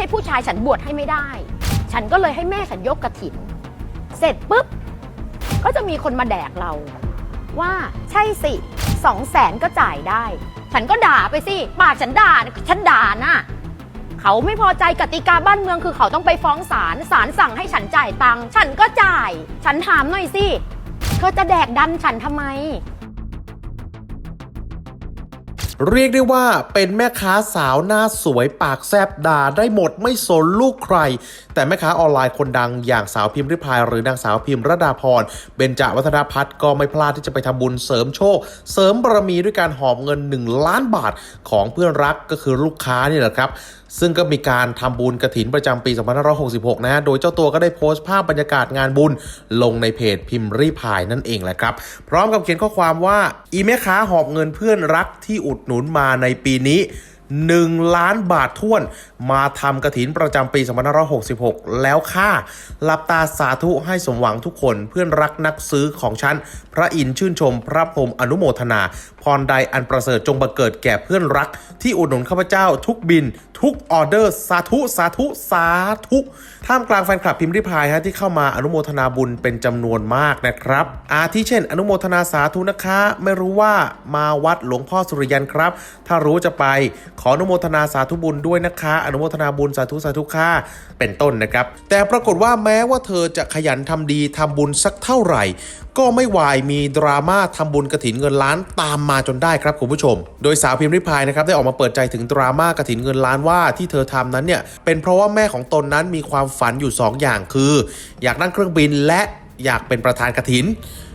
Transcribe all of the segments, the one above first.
ใช่ผู้ชายฉันบวชให้ไม่ได้ ฉันก็เลยให้แม่ฉันยกกระถินเสร็จปุ๊บ ก็จะมีคนมาแดกเรา ว่าใช่สิสองแสนก็จ่ายได้ ฉันก็ด่าไปสิ ปากฉันด่า ฉันด่าน่ะเขาไม่พอใจกติกาบ้านเมืองคือเขาต้องไปฟ้องศาลศาลสั่งให้ฉันจ่ายตังค์ฉันก็จ่าย ฉันถามหน่อยสิ เธอจะแดกดันฉันทำไม เรียกได้ว่าเป็นแม่ค้าสาวหน้าสวยปากแซบด่าได้หมดไม่สนลูกใคร แต่แม่ค้าออนไลน์คนดังอย่างสาวพิมพ์ริพายหรือนางสาวพิมพ์ระดาพรเบญจวัฒนพัฒน์ก็ไม่พลาดที่จะไปทำบุญเสริมโชค เสริมบารมีด้วยการหอบเงิน 1 ล้านบาทของเพื่อนรักก็คือลูกค้านี่แหละครับซึ่งก็มีการทำบุญกระถินประจำปี 2566นะฮะโดยเจ้าตัวก็ได้โพสต์ภาพบรรยากาศงานบุญ ลงในเพจพิมพ์รีพายนั่นเองแหละครับ พร้อมกับเขียนข้อความว่า อีแม่ค้าหอบเงินเพื่อนรักที่อุดหนุนมาในปีนี้ 1 ล้านบาทท้วน มาทำกระถินประจำปี2566 แล้วค่าหลับตาสาธุให้สมหวังทุกคนเพื่อนรักนักซื้อของฉัน พระอินชื่นชม พระพรมอนุโมทนา พรใดอันประเสริฐจงบังเกิดแก่เพื่อนรัก ที่อุดหนุนข้าพเจ้าทุกบิน ทุกออเดอร์สาธุสาธุสาธุท่ามกลางแฟนคลับพิมพ์ริพายฮะที่เข้ามาอนุโมทนาบุญเป็นจำนวนมากนะครับ อาทิเช่น อนุโมทนาสาธุนะคะ ไม่รู้ว่ามาวัดหลวงพ่อสุริยันครับ ถ้ารู้จะไปขออนุโมทนาสาธุบุญด้วยนะคะ อนุโมทนาบุญสาธุสาธุค่ะเป็นต้นนะครับ แต่ปรากฏว่าแม้ว่าเธอจะขยันทำดีทำบุญสักเท่าไหร่ ก็ไม่วายมีดราม่าทำบุญกระถินเงินล้านตามมาจนได้ครับคุณผู้ชม โดยสาวพิมพ์ริพายนะครับได้ออกมาเปิดใจถึงดราม่ากระถินเงินล้านว่าที่เธอทำนั้นเนี่ยเป็นเพราะว่าแม่ของตนนั้นมีความฝันอยู่2อย่างคือ อยากนั่งเครื่องบินและอยากเป็นประธานกระถิน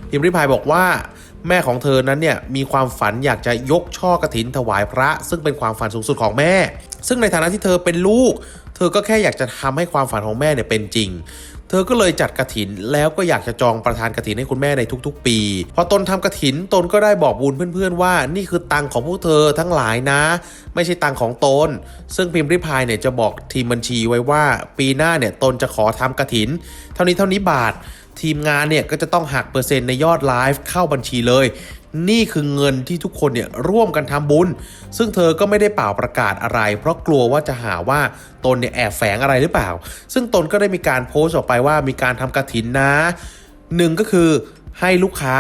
พิมพ์ริพายบอกว่า แม่ของเธอนั้นเนี่ยมีความฝันอยากจะยกช่อกระถินถวายพระ ซึ่งเป็นความฝันสูงสุดของแม่ ซึ่งในฐานะที่เธอเป็นลูก เธอก็แค่อยากจะทำให้ความฝันของแม่เนี่ยเป็นจริงเธอก็เลยจัดกระถินแล้วก็อยากจะจองประธานกระถินให้คุณแม่ในทุกๆ ปี พอตนทำกระถินตนก็ได้บอกบุญเพื่อนๆว่า นี่คือตังของพวกเธอทั้งหลายนะ ไม่ใช่ตังของตน ซึ่งพิมพ์ริพายเนี่ยจะบอกทีมบัญชีไว้ว่า ปีหน้าเนี่ยตนจะขอทำกระถิน เท่านี้เท่านี้บาท ทีมงานเนี่ยก็จะต้องหักเปอร์เซ็นต์ในยอดไลฟ์เข้าบัญชีเลย นี่คือเงินที่ทุกคนเนี่ยร่วมกันทำบุญ ซึ่งเธอก็ไม่ได้เป่าประกาศอะไร เพราะกลัวว่าจะหาว่าตนเนี่ยแอบแฝงอะไรหรือเปล่า ซึ่งตนก็ได้มีการโพสต์ออกไปว่ามีการทำกระถินนะหนึ่งก็คือให้ลูกค้า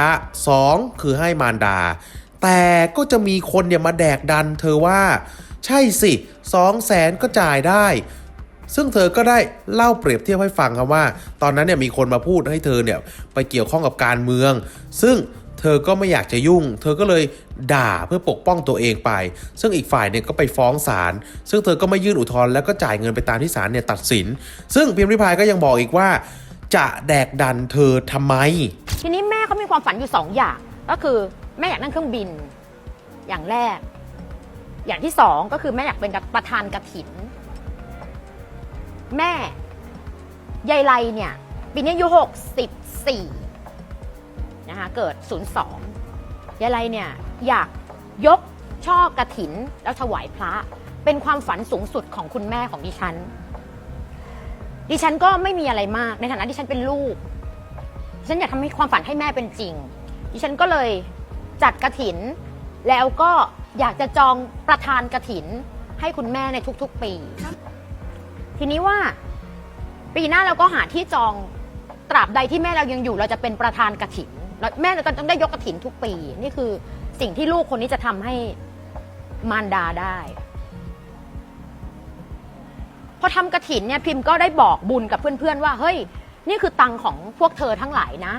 สองคือให้มารดา แต่ก็จะมีคนเนี่ยมาแดกดัน เธอว่า ใช่สิสองแสนก็จ่ายได้ ซึ่งเธอก็ได้เล่าเปรียบเทียบให้ฟังครับว่า ตอนนั้นเนี่ยมีคนมาพูดให้เธอเนี่ยไปเกี่ยวข้องกับการเมือง ซึ่งเธอก็ไม่อยากจะยุ่ง เธอก็เลยด่าเพื่อปกป้องตัวเองไป ซึ่งอีกฝ่ายเนี่ยก็ไปฟ้องศาล ซึ่งเธอก็ไม่ยื่นอุทธรณ์แล้วก็จ่ายเงินไปตามที่ศาลเนี่ยตัดสิน ซึ่งพิมพ์ริพายก็ยังบอกอีกว่า จะแดกดันเธอทำไม ทีนี้แม่เขามีความฝันอยู่สองอย่าง ก็คือแม่อยากนั่งเครื่องบิน อย่างแรก อย่างที่สองก็คือแม่อยากเป็นประธานกระถิน แม่ยายไลเนี่ยปีนี้อายุหกสิบสี่นะคะเกิดศูนย์สองยายไลเนี่ยอยากยกช่อกระถินแล้วถวายพระ เป็นความฝันสูงสุดของคุณแม่ของดิฉัน ดิฉันก็ไม่มีอะไรมากในฐานะที่ฉันเป็นลูกดิฉันอยากทำให้ความฝันให้แม่เป็นจริง ดิฉันก็เลยจัดกระถิน แล้วก็อยากจะจองประธานกระถินให้คุณแม่ในทุกๆปี ทีนี้ว่าปีหน้าเราก็หาที่จองตราบใดที่แม่เรายังอยู่ เราจะเป็นประธานกระถินแล้วแม่เราก็ต้องได้ยกกระถินทุกปี นี่คือสิ่งที่ลูกคนนี้จะทำให้มารดาได้ พอทำกระถินเนี่ยพิมพ์ก็ได้บอกบุญกับเพื่อนๆว่า เฮ้ย นี่คือตังค์ของพวกเธอทั้งหลายนะ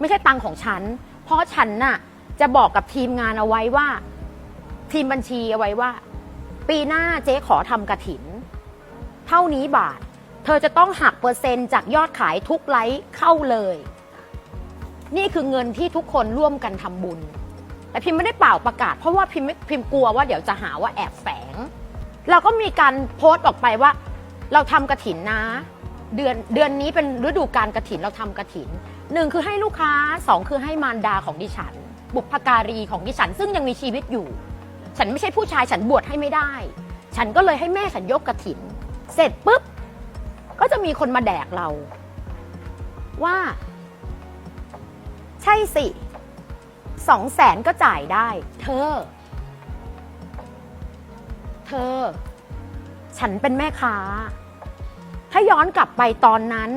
ไม่ใช่ตังค์ของฉัน เพราะฉันน่ะจะบอกกับทีมงานเอาไว้ว่า ทีมบัญชีเอาไว้ว่า ปีหน้าเจ๊ขอทำกระถิน ท่านี้บาท เธอจะต้องหักเปอร์เซ็นต์จากยอดขายทุกไลค์เข้าเลย นี่คือเงินที่ทุกคนร่วมกันทำบุญ แต่พิมไม่ได้เป่าประกาศ เพราะว่าพิมไม่พิมกลัวว่าเดี๋ยวจะหาว่าแอบแฝง เราก็มีการโพสต์ออกไปว่า เราทำกระถินนะ เดือนเดือนนี้เป็นฤดูการกระถินเราทำกระถินหนึ่งคือให้ลูกค้าสองคือให้มารดาของดิฉัน บุพการีของดิฉัน ซึ่งยังมีชีวิตอยู่ ฉันไม่ใช่ผู้ชายฉันบวชให้ไม่ได้ ฉันก็เลยให้แม่ฉันยกกระถิน เสร็จปุ๊บ ก็จะมีคนมาแดกเรา ว่า ใช่สิสองแสนก็จ่ายได้ เธอ เธอ ฉันเป็นแม่ค้า ถ้าย้อนกลับไปตอนนั้น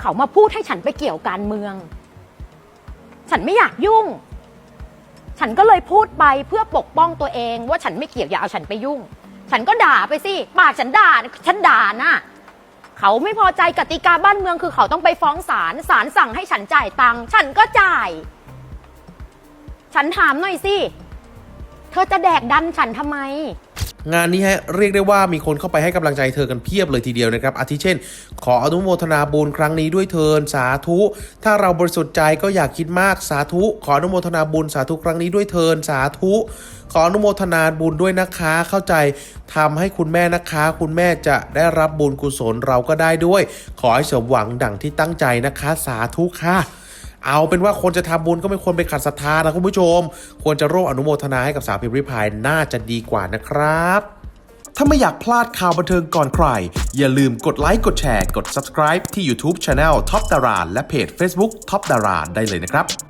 เขามาพูดให้ฉันไปเกี่ยวการเมือง ฉันไม่อยากยุ่ง ฉันก็เลยพูดไปเพื่อปกป้องตัวเองว่าฉันไม่เกี่ยวอย่าเอาฉันไปยุ่ง ฉันก็ด่าไปสิปากฉันด่าฉันด่าน่ะเขาไม่พอใจกติกาบ้านเมืองคือเขาต้องไปฟ้องศาลศาลสั่งให้ฉันจ่ายตังค์ฉันก็จ่าย ฉันถามหน่อยสิ เธอจะแดกดันฉันทำไม งานนี้ฮะเรียกได้ว่ามีคนเข้าไปให้กำลังใจเธอกันเพียบเลยทีเดียวนะครับ อาทิเช่น ขออนุโมทนาบุญครั้งนี้ด้วยเทินสาธุ ถ้าเราบริสุทธิ์ใจก็อยากคิดมากสาธุ ขออนุโมทนาบุญสาธุครั้งนี้ด้วยเทินสาธุ ขออนุโมทนาบุญด้วยนะคะ เข้าใจทำให้คุณแม่นะคะ คุณแม่จะได้รับบุญกุศลเราก็ได้ด้วย ขอให้สมหวังดังที่ตั้งใจนะคะ สาธุค่ะ เอาเป็นว่าคนจะทำบุญก็ไม่ควรไปขัดศรัทธานะคุณผู้ชม ควรจะร่วมอนุโมทนาให้กับสาวพิมพ์ริพายน่าจะดีกว่านะครับถ้าไม่อยากพลาดข่าวบันเทิงก่อนใคร อย่าลืมกดไลค์ กดแชร์ กด subscribe ที่ YouTube Channel Top ดาราและเพจ Facebook Top ดาราได้เลยนะครับ